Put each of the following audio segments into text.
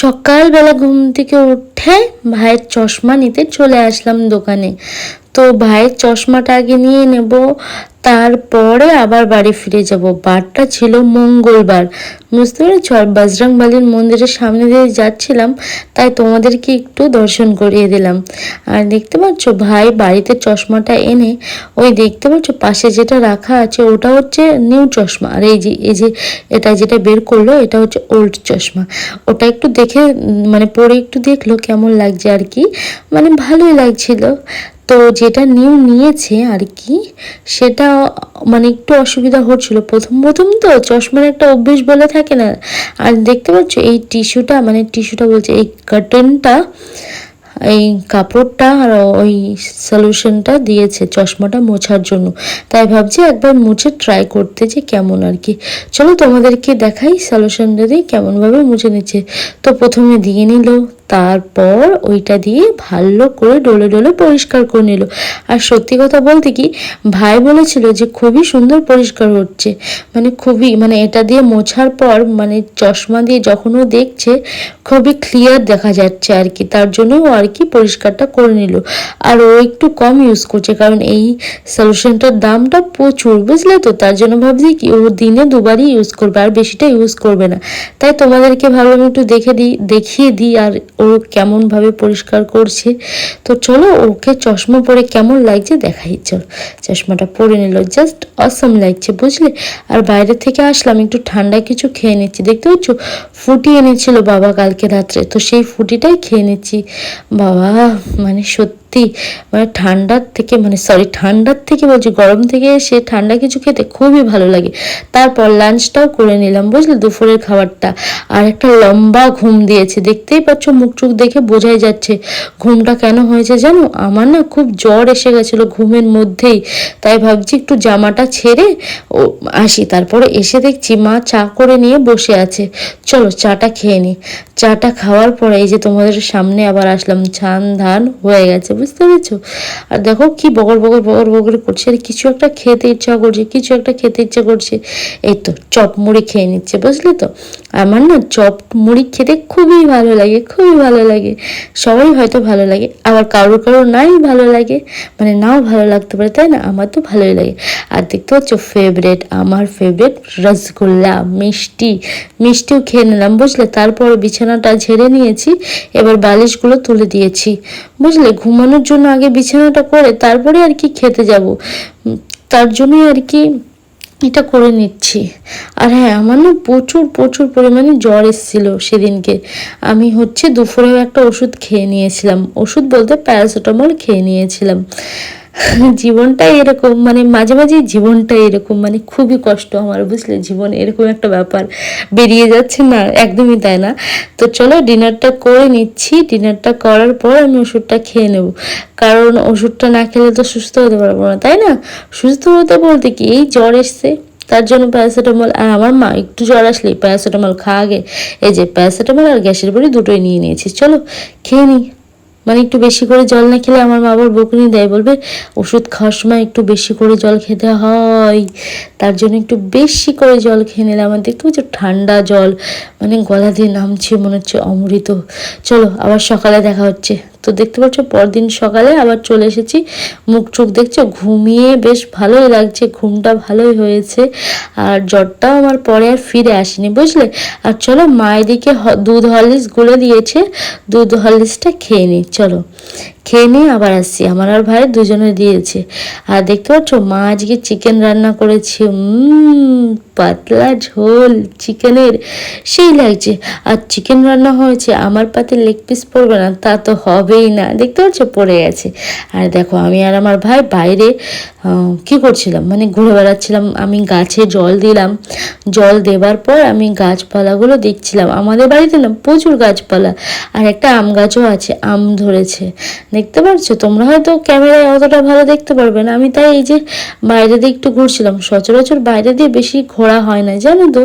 সকালবেলা ঘুম থেকে উঠে ভাইয়ের চশমা নিতে চলে আসলাম দোকানে। তো ভাইয়ের চশমাটা আগে নিয়ে নেব। তারপরে আবার বাড়ি ফিরে যাব। বারটা ছিল মঙ্গলবার। বুঝতে পেরেছ আর বজরং বালির মন্দিরের সামনে দিয়ে যাচ্ছিলাম, তাই তোমাদেরকে একটু দর্শন করিয়ে দিলাম। আর দেখতে পাচ্ছ ভাই বাড়িতে চশমাটা এনে, ওই দেখতে পাচ্ছ পাশে যেটা রাখা আছে ওটা হচ্ছে নিউ চশমা। আর এই যে এই যে এটা যেটা বের করল এটা হচ্ছে ওল্ড চশমা। ওটা একটু দেখে মানে পরে একটু দেখল কেমন লাগছে আর কি। মানে ভালোই লাগছিল। তো যেটা নিউ নিয়েছে আর কি, সেটা মানে একটু অসুবিধা হচ্ছিল। প্রথম প্রথম তো চশমার একটা অভ্যেস বলে থাকে না। আর দেখতে পাচ্ছ, এই টিস্যুটা মানে টিস্যুটা বলছে, এই কার্টনটা এই কাপড়টা আর ওই সলিউশনটা দিয়েছে চশমাটা মোছার জন্য। তাই ভাবছি একবার মুছে ট্রাই করতে যে কেমন আর কি। চলো তোমাদেরকে দেখাই সলিউশনটা দিয়ে কেমনভাবে মুছে নিচ্ছে। তো প্রথমে দিয়ে নিল, তারপর ওইটা দিয়ে ভালো করে ডলে ডলে পরিষ্কার করে নিল। আর সত্যি কথা বলতে কি, ভাই বলেছিল যে খুবই সুন্দর পরিষ্কার হচ্ছে। মানে খুবই মানে এটা দিয়ে মোছার পর মানে চশমা দিয়ে যখনও দেখছে, খুবই ক্লিয়ার দেখা যাচ্ছে আর কি। তার জন্য ও আর কি পরিষ্কারটা করে নিল। আর ও একটু কম ইউজ করছে, কারণ এই সলিউশনটার দামটা প্রচুর, বুঝলে তো? তার জন্য ভাবছি কি ও দিনে দুবারই ইউজ করবে, আর বেশিটা ইউজ করবে না। তাই তোমাদেরকে ভাবলাম একটু দেখে দিই, দেখিয়ে দিই, আর ও কেমনভাবে পরিষ্কার করছে। তো চলো, ওকে চশমা পরে কেমন লাগছে দেখাই। চল, চশমাটা পরে নিল জাস্ট অসম লাগছে, বুঝলে? আর বাইরে থেকে আসলাম, একটু ঠান্ডা কিছু খেয়ে নিচ্ছি। দেখতে পাচ্ছ? ফুটি এনেছিল বাবা কালকে রাত্রে, তো সেই ফুটিটাই খেয়ে নিচ্ছি। বাবা মানে সত্যি মানে ঠান্ডার থেকে মানে সরি ঠান্ডার থেকে বলছি, গরম থেকে এসে ঠান্ডা কিছু খেতে খুবই ভালো লাগে। তারপর লাঞ্চটাও করে নিলাম, বুঝলে, দুপুরের খাবারটা। আর একটা লম্বা ঘুম দিয়েছে, দেখতেই পাচ্ছ মুখ চুখ দেখে বোঝাই যাচ্ছে, ঘুমটা কেন হয়েছে জানো? আমার না খুব জ্বর এসে গেছিল ঘুমের মধ্যেই, তাই ভাবছি একটু জামাটা ছেড়ে ও, আসি। তারপরে এসে দেখছি মা চা করে নিয়ে বসে আছে। চলো, চাটা খেয়ে নিই চাটা খাওয়ার পরে এই যে তোমাদের সামনে আবার আসলাম ছান ধান হয়ে গেছে বুঝতে পেরেছ? আর দেখো কি বগর বগর বগর বগর করছে, আর কিছু একটা খেতে ইচ্ছা করছে, কিছু একটা খেতে ইচ্ছা করছে। এই তো চপ মুড়ি খেয়ে নিচ্ছে, বুঝলে তো? আমার না চপ মুড়ি খেতে খুবই ভালো লাগে, খুবই ভালো লাগে। সবাই হয়তো ভালো লাগে, আবার কারোর কারোর নাই ভালো লাগে মানে নাও ভালো লাগতে পারে, তাই না? আমার তো ভালোই লাগে। আর দেখতে পাচ্ছ ফেভারেট আমার ফেভারেট রসগোল্লা, মিষ্টি। মিষ্টিও খেয়ে নিলাম, বুঝলে? তারপর বিছানাটা ঝেড়ে নিয়েছি, এবার বালিশগুলো তুলে দিয়েছি, বুঝলে? ঘুমানোর জন্য আগে বিছানাটা করে তারপরে আর কি খেতে যাব। তার জন্যই আর কি এটা করে নিচ্ছি। আর হ্যাঁ আমার না প্রচুর প্রচুর পরিমাণে জ্বর এসেছিল সেদিনকে। আমি হচ্ছে দুপুরেও একটা ওষুধ খেয়ে নিয়েছিলাম। ওষুধ বলতে প্যারাসিটামল খেয়ে নিয়েছিলাম। জীবনটাই এরকম মানে মাঝে মাঝে জীবনটাই এরকম মানে খুবই কষ্ট আমার, বুঝলে? জীবন এরকম একটা ব্যাপার, বেরিয়ে যাচ্ছে না, একদমই তাই না? তো চলো ডিনারটা করে নিচ্ছি, ডিনারটা করার পর আমি ওষুধটা খেয়ে নেব। কারণ ওষুধটা না খেলে তো সুস্থ হতে পারব না, তাই না? সুস্থ হতে বলতে কি, এই জ্বর এসছে, তার জন্য প্যারাসিটামল, আর আমার মা একটু জ্বর আসলেই প্যারাসিটামল খা আগে, এই যে প্যারাসিটামল আর গ্যাসের বড়ি দুটোই নিয়ে নিয়েছি, চলো খেয়ে নিই মানে একটু বেশি করে জল না খেলে আমার বাবার বকুনি দেয়, বলবে, ওষুধ খাওয়ার সময় একটু বেশি করে জল খেতে হয়। তার জন্য একটু বেশি করে জল খেয়ে নিলে আমার দেখতে পাচ্ছ, ঠান্ডা জল মানে গলা দিয়ে নামছে, মনে হচ্ছে অমৃত। চলো, আবার সকালে দেখা হচ্ছে। তো দেখতে পাচ্ছ, পরদিন সকালে আবার চলে এসেছি। মুখ চোখ দেখছ? ঘুমিয়ে বেশ ভালোই লাগছে, ঘুমটা ভালোই হয়েছে। আর জ্বরটাও আমার পরে আর ফিরে আসেনি, বুঝলে? আর চলো মায়ের দিকে দুধ হরলিক্স গুলে দিয়েছে। দুধ হরলিক্সটা খেয়ে নিই চলো। খেয়ে নিয়ে আবার আসছি। আমার আর ভাই দুজনে দিয়েছে। আর দেখতে পাচ্ছ, মা আজকে চিকেন রান্না করেছে। পাতলা ঝোল চিকেনের সেই লাগছে। আর চিকেন রান্না হয়েছে, আমার পাতে লেগ পিস পড়বে না, তা তো হবেই না। দেখতে পাচ্ছ, পড়ে গেছে। আর দেখো, আমি আর আমার ভাই বাইরে কি করছিলাম? মানে ঘুরে বেড়াচ্ছিলাম। আমি গাছে জল দিলাম। জল দেবার পর আমি গাছপালাগুলো দেখছিলাম। আমাদের বাড়িতে না প্রচুর গাছপালা। আর একটা আম গাছও আছে, আম ধরেছে। দেখতে পারছ? তোমরা হয়তো ক্যামেরায় অতটা ভালো দেখতে পারবে না। আমি তাই এই যে বাইরে দিয়ে একটু ঘুরছিলাম, সচরাচর বাইরে দিয়ে বেশি ঘোরা হয় না, জানো তো?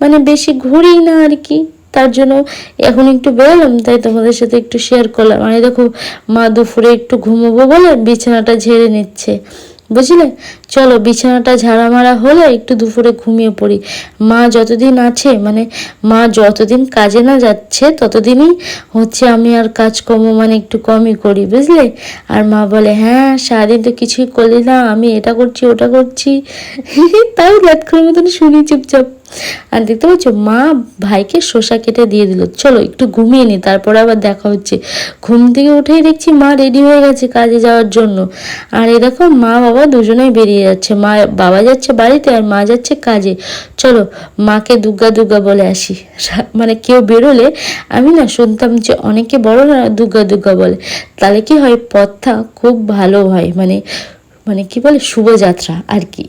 মানে বেশি ঘুরি না আর কি। তার জন্য এখন একটু বেরোলাম, তাই তোমাদের সাথে একটু শেয়ার করলাম। আর দেখো, মা দুপুরে একটু ঘুমোবো বলে বিছানাটা ঝেড়ে নিচ্ছে। বুঝলে? চলো বিছানাটা ঝাড়া মারা হলে একটু দুপুরে ঘুমিয়ে পড়ি। মা যতদিন আছে মানে মা যতদিন কাজে না যাচ্ছে, ততদিনই হচ্ছে আমি আর কাজকর্ম মানে একটু কমই করি, বুঝলে? আর মা বলে হ্যাঁ সারাদিন তো কিছুই করলি না, আমি এটা করছি, ওটা করছি। তাই লটকর মতন শুনি চুপচাপ। আর দেখতে পাচ্ছ, মা ভাইকে শসা কেটে দিয়ে দিল, চলো একটু ঘুমিয়ে নি, তারপরে আবার দেখা হচ্ছে। ঘুম থেকে উঠেই দেখছি মা রেডি হয়ে গেছে কাজে যাওয়ার জন্য। আর এই দেখো, মা বাবা দুজনেই বেরিয়ে যাচ্ছে, মা বাবা যাচ্ছে বাড়িতে আর মা যাচ্ছে কাজে। চলো, মাকে দুর্গা দুর্গা বলে আসি। মানে কেউ বেরোলে আমি না শুনতাম যে অনেকে বড় না দুর্গা দুর্গা বলে। তাহলে কি হয়, পথটা খুব ভালো হয়। মানে মানে কি বলে, শুভযাত্রা আর কি।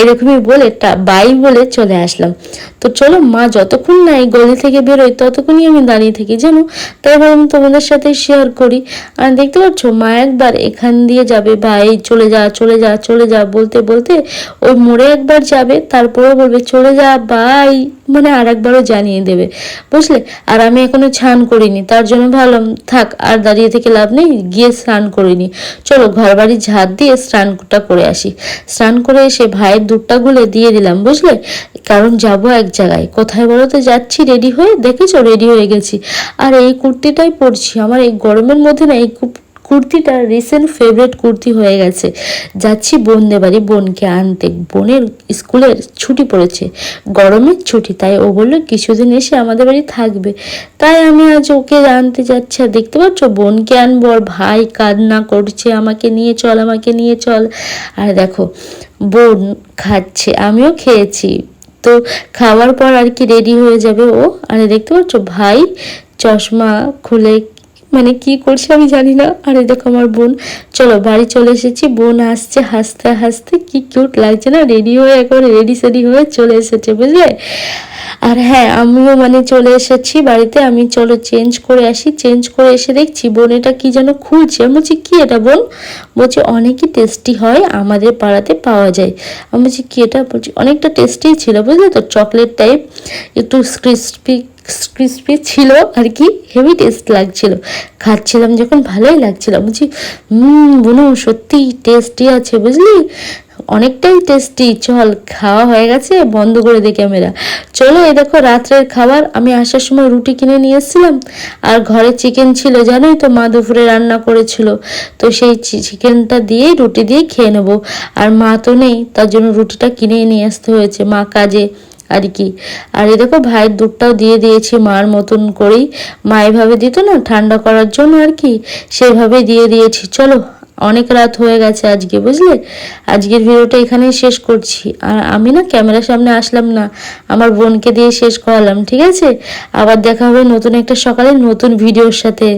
এরকমই বলে বাই বলে চলে আসলাম। তো চলো মা যতক্ষণ না এই গলি থেকে বেরোয়, ততক্ষণই আমি দাঁড়িয়ে থাকি, জানো? তাই ভাবলাম তোমাদের সাথে শেয়ার করি। আর দেখতে পাচ্ছ, মা একবার এখান দিয়ে যাবে, ভাই, চলে যা চলে যা চলে যা বলতে বলতে ওই মোড়ে একবার যাবে তারপরে বলবে, চলে যা, বাই। মানে আর একবারও জানিয়ে দেবে, বুঝলে? আর আমি এখনও স্নান করিনি, তার জন্য ভাবলাম, থাক, আর দাঁড়িয়ে থেকে লাভ নেই, গিয়ে স্নান করিনি চলো ঘর বাড়ি ঝাড় দিয়ে স্নানটা করে আসি। স্নান করে এসে ভাইয়ের দুধটা গুলে দিয়ে দিলাম, বুঝলে? কারণ যাব এক জায়গায়। কোথায় বলতে যাচ্ছি রেডি হয়ে, দেখেছ? রেডি হয়ে গেছি। আর এই কুর্তিটাই পরছি। আমার এই গরমের মধ্যে না, এই কুর্তিটা রিসেন্ট ফেভারিট কুর্তি হয়ে গেছে। যাচ্ছি বোনদের বাড়ি, বোনকে আনতে। বোনের স্কুলের ছুটি পড়েছে। গরমের ছুটি, তাই ও বলল কিছুদিন এসে আমাদের বাড়ি থাকবে। তাই আমি আজ ওকে আনতে যাচ্ছি। আর দেখতে পাচ্ছ, বোনকে আনব আর ভাই কান্না করছে, আমাকে নিয়ে চল, আমাকে নিয়ে চল। আর দেখো, বোন খাচ্ছে, আমিও খেয়েছি। তো খাওয়ার পর আর কি রেডি হয়ে যাবে ও? আর দেখতে পাচ্ছ, ভাই চশমা খুলে মানে কি করছে আমি জানি না। আরে দেখো আমার বোন। চলো, বাড়ি চলে এসেছি। বোন আসছে হাসতে হাসতে। কি কিউট লাগছে না? রেডি হয়ে একেবারে রেডি সেডি হয়ে চলে এসেছে, বুঝলে? আর হ্যাঁ আমিও মানে চলে এসেছি বাড়িতে। আমি চলো চেঞ্জ করে আসি। চেঞ্জ করে এসে দেখছি বোন এটা কি যেন খুলছে। আমি বলছি, কি এটা বোন? বলছে, অনেকই টেস্টি হয় আমাদের পাড়াতে পাওয়া যায়। আমি বলছি, কি এটা? বলছি, অনেকটা টেস্টি ছিল, বুঝলে তো? চকলেট টাইপ একটু ক্রিস্পি ক্রিস্পি ছিল, আর কি হেভি টেস্ট লাগছিল। খাচ্ছিলাম যখন ভালোই লাগছিল। বলছি হুম সত্যি টেস্টি আছে, বুঝলি? অনেকটাই টেস্টি চল, খাওয়া হয়ে গেছে, বন্ধ করে দে ক্যামেরা চলো, এই দেখো রাত্রের খাবার। আমি আসার সময় রুটি কিনে নিয়ে এসেছিলাম, আর ঘরে চিকেন ছিল, জানোই তো, মা দুপুরে রান্না করেছিল। তো সেই চিকেনটা দিয়েই রুটি দিয়ে খেয়ে নেব। আর মা তো নেই, তার জন্য রুটিটা কিনে নিয়ে আসতে হয়েছে। মা কাজে আর কি আর এই দেখো ভাইয়ের দুধটাও দিয়ে দিয়েছি মার মতন করেই। মা এভাবে দিত না, ঠান্ডা করার জন্য আর কি সেভাবে দিয়ে দিয়েছি। চলো, অনেক রাত হয়ে গেছে আজকে, বুঝলে? আজকের ভিডিওটা এখানেই শেষ করছি। আর আমি না ক্যামেরার সামনে আসলাম না, আমার বোনকে দিয়ে শেষ করালাম, ঠিক আছে? আবার দেখা হবে নতুন একটা সকালে নতুন ভিডিওর সাথে।